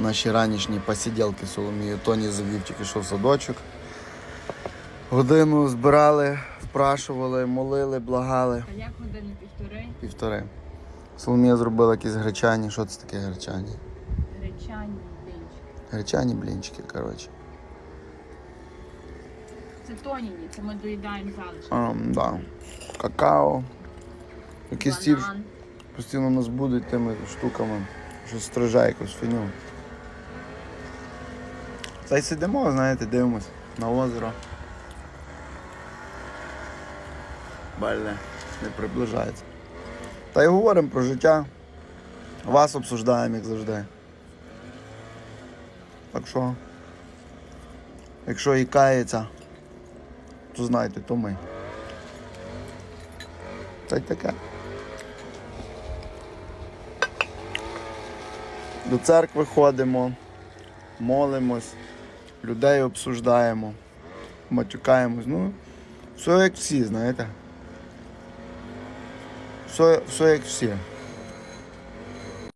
наші ранішні посиділки з Соломією. Тоні завів тільки що в садочок. Годину збирали, впрашували, молили, благали. А як години півтори? Півтори. Соломія зробила якісь гречані. Що це таке гречані? Гречані блінчики. Гречані блінчики, коротше. Це тоніні, це ми доїдаємо залишки. А, да. Какао. Якісь ці Банан. постійно нас будуть тими штуками, що стрижає якусь фіню. Та й сидимо, знаєте, дивимось на озеро. Бальне, не приближається. Та й говоримо про життя. Вас обсуждаємо, як завжди. Так що, якщо і кається, то знайте, то ми. Та й таке. До церкви ходимо, молимось, людей обсуждаємо, матюкаємось. Ну, все як всі, знаєте. Все, все як всі.